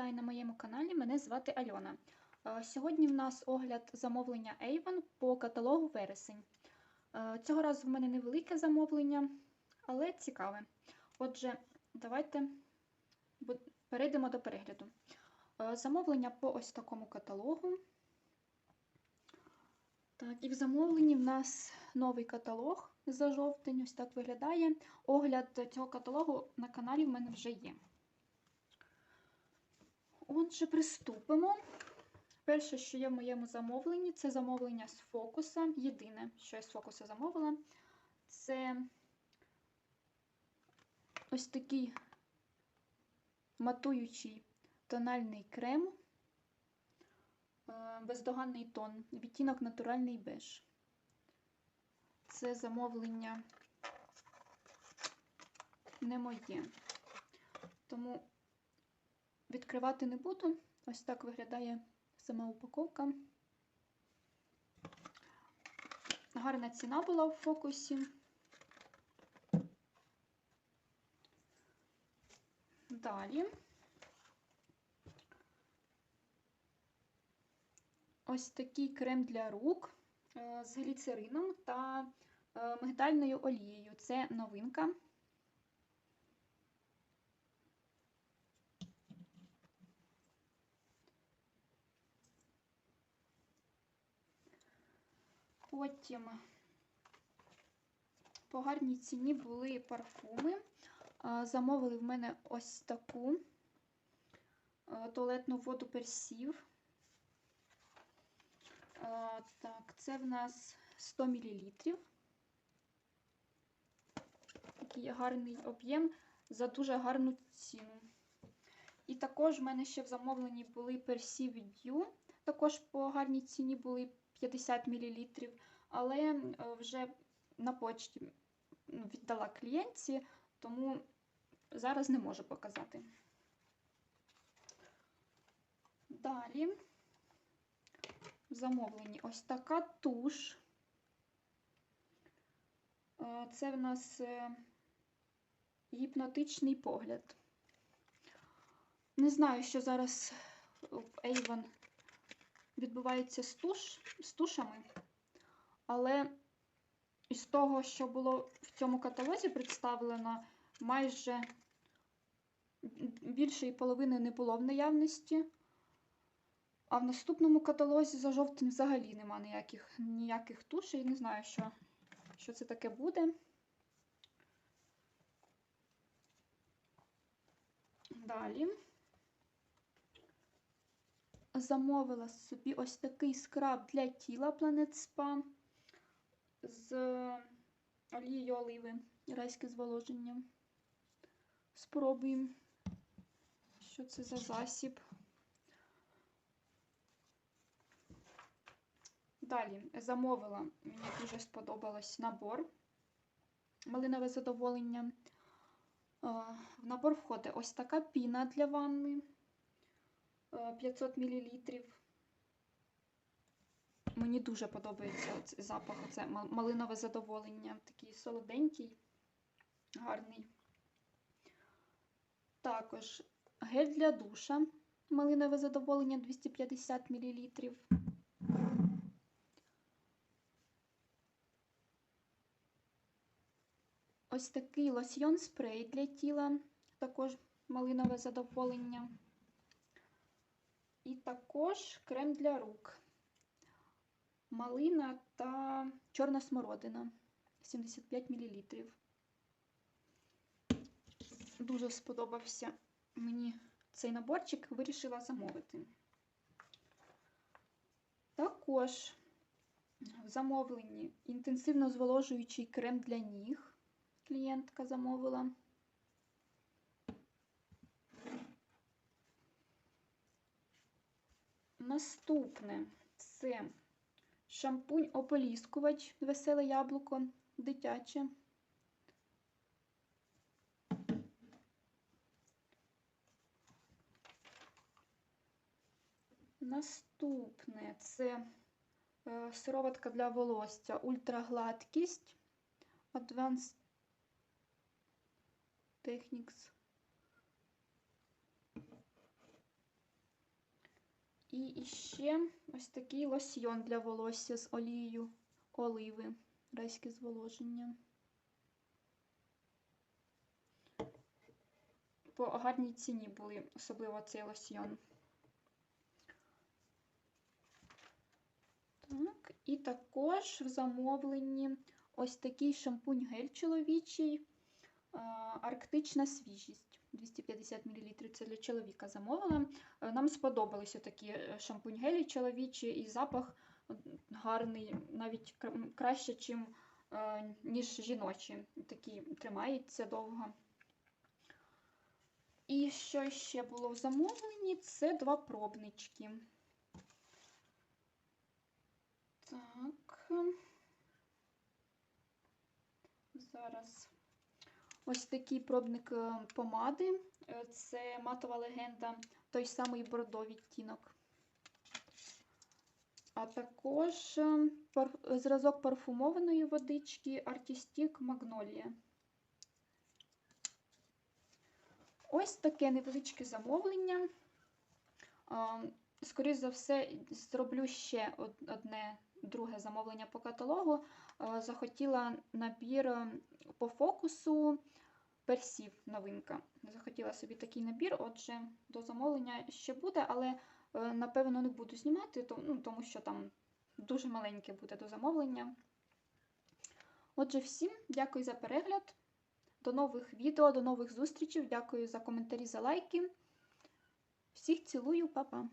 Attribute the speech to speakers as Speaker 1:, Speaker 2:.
Speaker 1: вітаю на моєму каналі. Мене звати Альона. Е, Сьогодні в нас огляд замовлення Avon по каталогу вересень. Е, Цього разу в мене невелике замовлення, але цікаве. Отже, давайте перейдемо до перегляду. Е, Замовлення по ось такому каталогу. Так, і в замовленні в нас новий каталог за жовтень. Ось так виглядає. Огляд цього каталогу на каналі в мене вже є. Отже, приступимо. Перше, що є в моєму замовленні, це замовлення з фокуса. Єдине, що я з фокуса замовила, це ось такий матуючий тональний крем, е, бездоганний тон, відтінок натуральний беж. Це замовлення не моє. Тому відкривати не буду. Ось так виглядає сама упаковка. Гарна ціна була в фокусі. Далі. Ось такий крем для рук е, з гліцерином та е, мигдальною олією. Це новинка. Потім по гарній ціні були парфуми. Замовили в мене ось таку туалетну воду персів. Так, це в нас 100 мл. Такий гарний об'єм за дуже гарну ціну. І також в мене ще в замовленні були персі від Дю. Також по гарній ціні були 50 мл, але е, вже на почті віддала клієнтці, тому зараз не можу показати. Далі в замовленні ось така туш. Е, Це в нас е, гіпнотичний погляд. Не знаю, що зараз в Avon відбувається з, туш, з тушами, але із того, що було в цьому каталозі представлено, майже більшої половини не було в наявності. А в наступному каталозі за жовтень взагалі нема ніяких, ніяких тушей. Не знаю, що, що це таке буде. Далі замовила собі ось такий скраб для тіла Planet Spa з олією оливи, райське зволоження. Спробуємо, що це за засіб. Далі замовила, мені дуже сподобалось набор малинове задоволення. В набор входить ось така піна для ванни. 500 мл. Мені дуже подобається цей запах, це малинове задоволення. Такий солоденький, гарний. Також гель для душа, малинове задоволення 250 мл. Ось такий лосьйон спрей для тіла, також малинове задоволення. І також крем для рук. Малина та чорна смородина 75 мл. Дуже сподобався мені цей наборчик, вирішила замовити. Також в замовленні інтенсивно зволожуючий крем для ніг. Клієнтка замовила. Наступне це шампунь ополіскувач, веселе яблуко, дитяче. Наступне це е, сироватка для волосся, ультрагладкість, Advanced Techniques І ще ось такий лосьйон для волосся з олією оливи. Райське зволоження. По гарній ціні були, особливо цей лосьйон. Так, і також в замовленні ось такий шампунь-гель чоловічий. Арктична свіжість. 250 мл. Це для чоловіка замовила. Е, Нам сподобалися такі е, шампунь-гелі чоловічі, і запах е, гарний, навіть краще, чим, ніж жіночі. Такий тримається довго. І що ще було в замовленні? Це два пробнички. Так. Зараз ось такий пробник е, помади. Е, Це матова легенда, той самий бордо відтінок. А також е, зразок парфумованої водички Artistic Magnolia. Ось таке невеличке замовлення. Скоріше за все, зроблю ще одне друге замовлення по каталогу. Захотіла набір по фокусу персів новинка. Захотіла собі такий набір, отже, до замовлення ще буде, але е, напевно не буду знімати, ну, тому що там дуже маленьке буде до замовлення. Отже, всім дякую за перегляд. До нових відео, до нових зустрічей. Дякую за коментарі, за лайки. Всіх цілую, па-па!